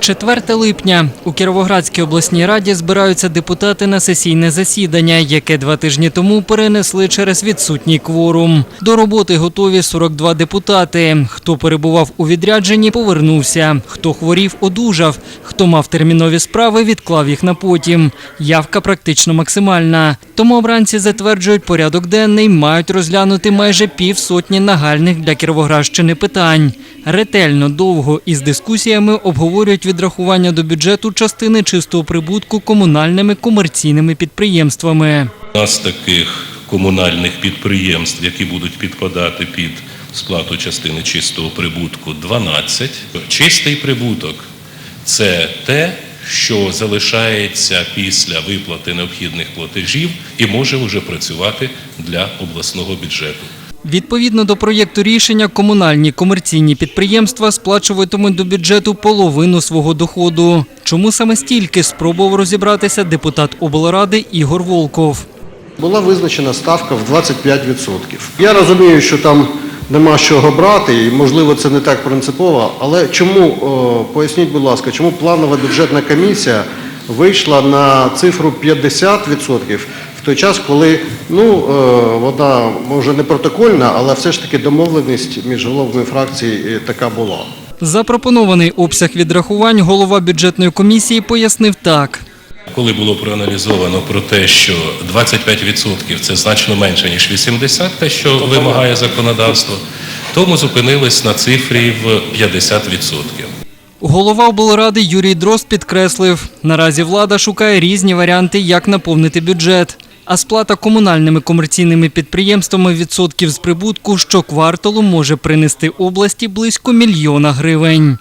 4 липня у Кіровоградській обласній раді збираються депутати на сесійне засідання, яке два тижні тому перенесли через відсутній кворум. До роботи готові 42 депутати. Хто перебував у відрядженні, повернувся. Хто хворів, одужав. Хто мав термінові справи, відклав їх на потім. Явка практично максимальна. Тому обранці затверджують порядок денний, мають розглянути майже півсотні нагальних для Кіровоградщини питань. Ретельно, довго і з дискусіями обговорюють відрахування до бюджету частини чистого прибутку комунальними комерційними підприємствами. У нас таких комунальних підприємств, які будуть підпадати під сплату частини чистого прибутку, 12. Чистий прибуток це те, що залишається після виплати необхідних платежів і може вже працювати для обласного бюджету. Відповідно до проєкту рішення, комунальні комерційні підприємства сплачуватимуть до бюджету половину свого доходу. Чому саме стільки спробував розібратися депутат облради Ігор Волков. Була визначена ставка в 25%. Я розумію, що там нема чого брати, і можливо це не так принципово. Але чому, поясніть, будь ласка, чому планова бюджетна комісія вийшла на цифру 50% в той час, коли ну, е, вона може не протокольна, але все ж таки домовленість між головами фракцій е, така була. Запропонований обсяг відрахувань голова бюджетної комісії пояснив так. Коли було проаналізовано про те, що 25% це значно менше, ніж 80%, те, що вимагає законодавство, то ми зупинились на цифрі в 50%. Голова облради Юрій Дрозд підкреслив, наразі влада шукає різні варіанти, як наповнити бюджет. А сплата комунальними комерційними підприємствами відсотків з прибутку щокварталу може принести області близько мільйона гривень.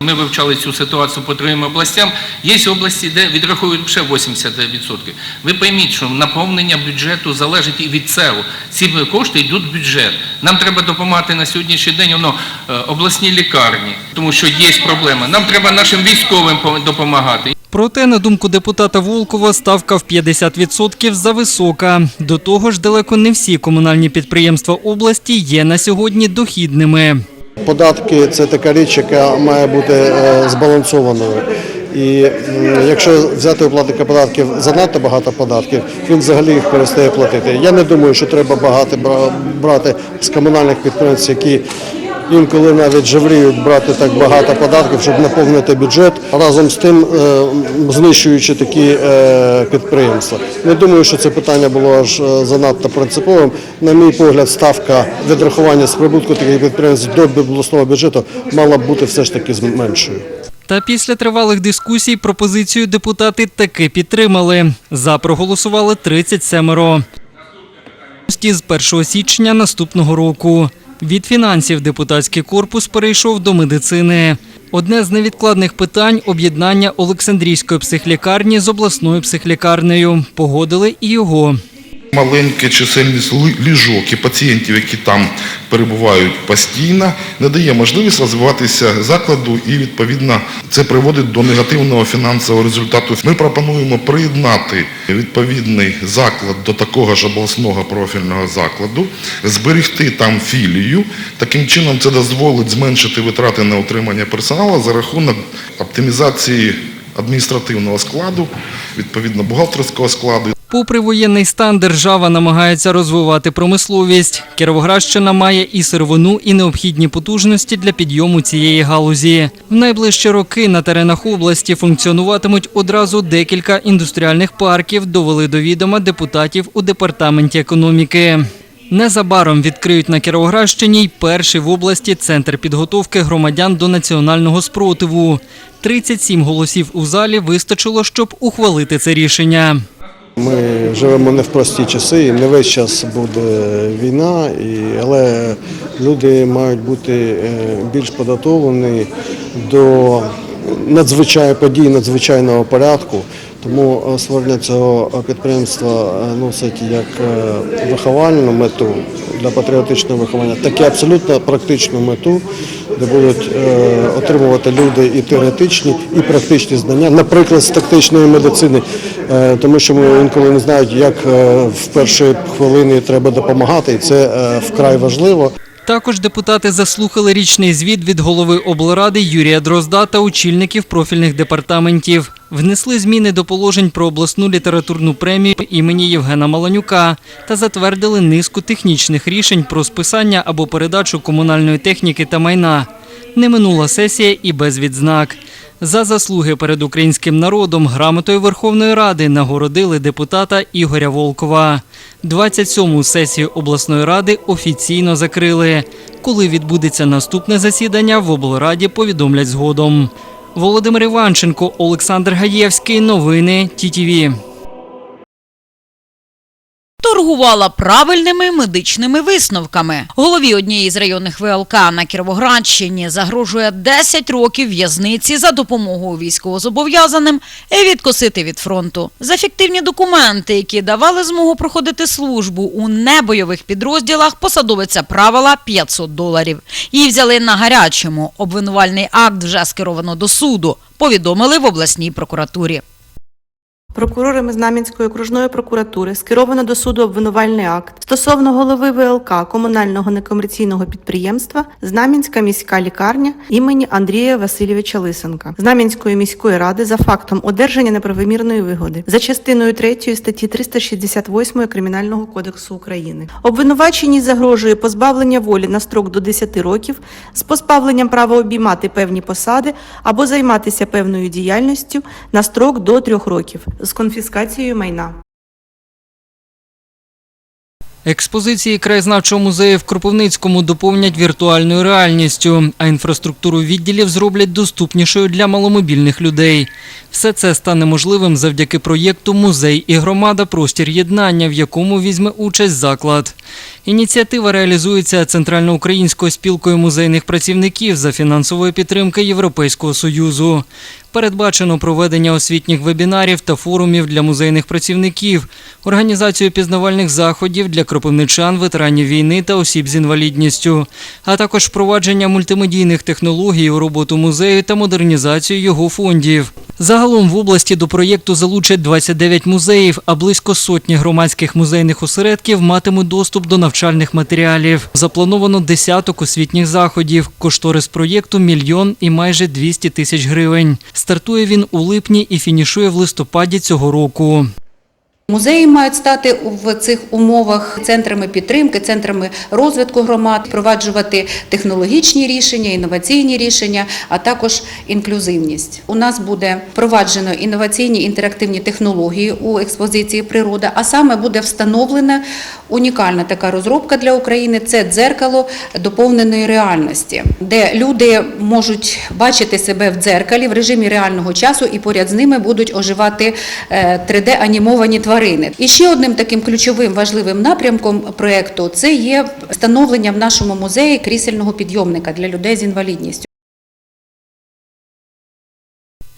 Ми вивчали цю ситуацію по трьом областям. Є області, де відраховують ще 80%. Ви пойміть, що наповнення бюджету залежить і від цього. Ці кошти йдуть в бюджет. Нам треба допомагати на сьогоднішній день воно, е, обласній лікарні, тому що є проблема. Нам треба нашим військовим по- допомагати. Проте, на думку депутата Волкова, ставка в 50% зависока. До того ж, далеко не всі комунальні підприємства області є на сьогодні дохідними. Податки це така річ, яка має бути е, збалансованою. І якщо взяти у платника податків занадто багато податків, він взагалі їх перестає платити. Я не думаю, що треба багато бра- брати з комунальних підприємств, які інколи навіть жевріють брати так багато податків, щоб наповнити бюджет, разом з тим е, знищуючи такі е, підприємства. Не думаю, що це питання було аж е, занадто принциповим. На мій погляд, ставка відрахування з прибутку таких підприємств до обласного бюджету мала б бути все ж таки меншою. Та після тривалих дискусій пропозицію депутати таки підтримали. За проголосували 37 з 1 січня наступного року. Від фінансів депутатський корпус перейшов до медицини. Одне з невідкладних питань об'єднання Олександрійської психлікарні з обласною психлікарнею. Погодили і його. Маленька чисельність ліжок і пацієнтів, які там перебувають постійно, не дає можливість розвиватися закладу і відповідно це приводить до негативного фінансового результату. Ми пропонуємо приєднати відповідний заклад до такого ж обласного профільного закладу, зберегти там філію. Таким чином це дозволить зменшити витрати на утримання персоналу за рахунок оптимізації адміністративного складу, відповідно бухгалтерського складу. Попри воєнний стан, держава намагається розвивати промисловість. Кіровоградщина має і сировину, і необхідні потужності для підйому цієї галузі. В найближчі роки на теренах області функціонуватимуть одразу декілька індустріальних парків, довели до відома депутатів у департаменті економіки. Незабаром відкриють на Кіровоградщині й перший в області центр підготовки громадян до національного спротиву. 37 голосів у залі вистачило, щоб ухвалити це рішення. Ми живемо не в прості часи, і не весь час буде війна, але люди мають бути е, більш подготовлені до надзвичай, подій надзвичайного порядку. Тому створення цього підприємства носить як е, виховальну мету для патріотичного виховання, так і абсолютно практичну мету, де будуть е, отримувати люди і теоретичні, і практичні знання, наприклад, з тактичної медицини, тому що ми інколи не знають, як е, в перші хвилини треба допомагати, і це е, вкрай важливо. Також депутати заслухали річний звіт від голови облради Юрія Дрозда та очільників профільних департаментів. Внесли зміни до положень про обласну літературну премію імені Євгена Маланюка та затвердили низку технічних рішень про списання або передачу комунальної техніки та майна. Не минула сесія і без відзнак. За заслуги перед українським народом грамотою Верховної Ради нагородили депутата Ігоря Волкова. 27-му сесію обласної ради офіційно закрили. Коли відбудеться наступне засідання, в облраді повідомлять згодом. Володимир Іванченко, Олександр Гаєвський. Новини ТІТІВІ. Торгувала правильними медичними висновками. Голові однієї з районних ВЛК на Кіровоградщині загрожує 10 років в'язниці за допомогою військовозобов'язаним і відкосити від фронту. За фіктивні документи, які давали змогу проходити службу у небойових підрозділах, посадовиця правила 500 доларів. Її взяли на гарячому. Обвинувальний акт вже скеровано до суду. Повідомили в обласній прокуратурі. Прокурорами Знам'янської окружної прокуратури скеровано до суду обвинувальний акт стосовно голови ВЛК комунального некомерційного підприємства Знам'янська міська лікарня імені Андрія Васильовича Лисенка Знам'янської міської ради за фактом одержання неправомірної вигоди за частиною 3 статті 368 Кримінального кодексу України. Обвинуваченій загрожує позбавлення волі на строк до 10 років з позбавленням права обіймати певні посади або займатися певною діяльністю на строк до 3 років з конфіскацією майна. Експозиції краєзнавчого музею в Кропивницькому доповнять віртуальною реальністю, а інфраструктуру відділів зроблять доступнішою для маломобільних людей. Все це стане можливим завдяки проєкту Музей і громада простір єднання, в якому візьме участь заклад. Ініціатива реалізується Центральноукраїнською спілкою музейних працівників за фінансової підтримки Європейського союзу. Передбачено проведення освітніх вебінарів та форумів для музейних працівників, організацію пізнавальних заходів для кропивничан, ветеранів війни та осіб з інвалідністю, а також впровадження мультимедійних технологій у роботу музею та модернізацію його фондів. Загалом в області до проєкту залучать 29 музеїв, а близько сотні громадських музейних осередків матимуть доступ до навчальних матеріалів. Заплановано десяток освітніх заходів. Кошторис проєкту мільйон і майже 200 тисяч гривень. Стартує він у липні і фінішує в листопаді цього року. Музеї мають стати в цих умовах центрами підтримки, центрами розвитку громад, впроваджувати технологічні рішення, інноваційні рішення, а також інклюзивність. У нас буде впроваджено інноваційні інтерактивні технології у експозиції природа, а саме буде встановлена унікальна така розробка для України це дзеркало доповненої реальності, де люди можуть бачити себе в дзеркалі в режимі реального часу і поряд з ними будуть оживати 3D-анімовані тварини. І ще одним таким ключовим важливим напрямком проєкту це є встановлення в нашому музеї крісельного підйомника для людей з інвалідністю.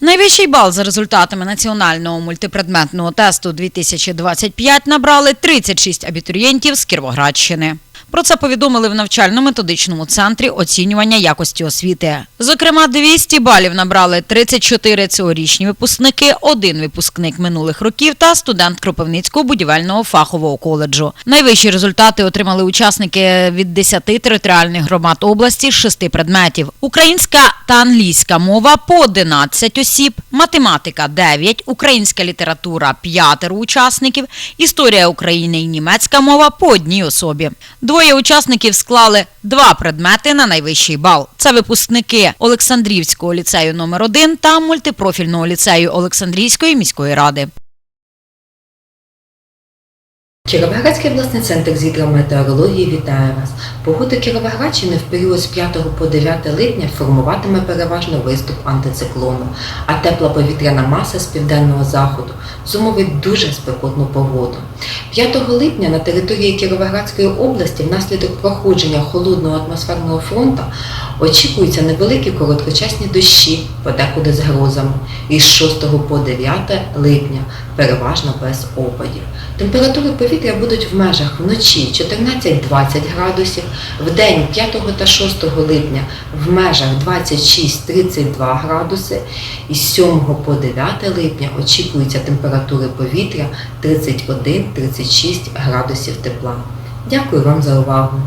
Найвищий бал за результатами національного мультипредметного тесту 2025 набрали 36 абітурієнтів з Кіровоградщини. Про це повідомили в навчально-методичному центрі оцінювання якості освіти. Зокрема, 200 балів набрали 34 цьогорічні випускники, один випускник минулих років та студент Кропивницького будівельного фахового коледжу. Найвищі результати отримали учасники від 10 територіальних громад області з 6 предметів: українська та англійська мова по 11 осіб, математика 9, українська література 5 учасників, історія України і німецька мова по одній особі. Двоє учасників склали два предмети на найвищий бал. Це випускники Олександрівського ліцею номер 1 та мультипрофільного ліцею Олександрійської міської ради. Кіровоградський обласний центр з гідрометеорології вітає вас. Погода Кіровоградщини в період з 5 по 9 липня формуватиме переважно виступ антициклону, а тепла повітряна маса з південного заходу зумовить дуже спекотну погоду. 5 липня на території Кіровоградської області внаслідок проходження холодного атмосферного фронту очікуються невеликі короткочасні дощі, подекуди з грозами, із 6 по 9 липня переважно без опадів. Температури повітря будуть в межах вночі 14-20 градусів, в день 5 та 6 липня в межах 26-32 градуси, і з 7 по 9 липня очікуються температури повітря 31-36 градусів тепла. Дякую вам за увагу!